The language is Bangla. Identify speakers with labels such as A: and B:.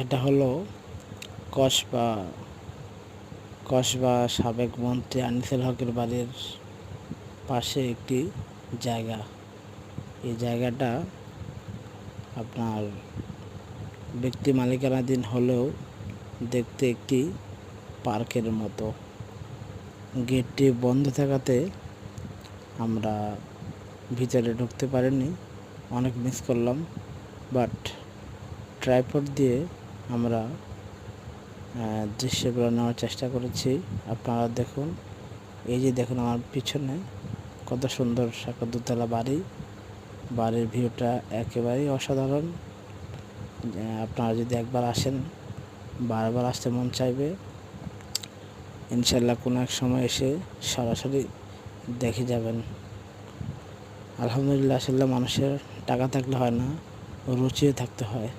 A: এটা হলো কসবা কসবা সাবেক মন্ত্রী আনিসুল হকের বাড়ির পাশে একটি জায়গা। এই জায়গাটা আপনার ব্যক্তি মালিকানাধীন হলেও দেখতে একটি পার্কের মতো। গেটটি বন্ধ থাকাতে আমরা ভিতরে ঢুকতে পারিনি। অনেক মিস করলাম, বাট ট্রাইপড দিয়ে আমরা দৃশ্যগুলো নেওয়ার চেষ্টা করেছি। আপনারা দেখুন, এই যে দেখুন আমার পিছনে কত সুন্দর একটা দুতলা বাড়ি। বাড়ির ভিউটা একেবারেই অসাধারণ। আপনারা যদি একবার আসেন, বারবার আসতে মন চাইবে। ইনশাল্লাহ কোনো এক সময় এসে সরাসরি দেখে যাবেন। আলহামদুলিল্লাহ আসলে মানুষের টাকা থাকলে হয় না, রুচিও থাকতে হয়।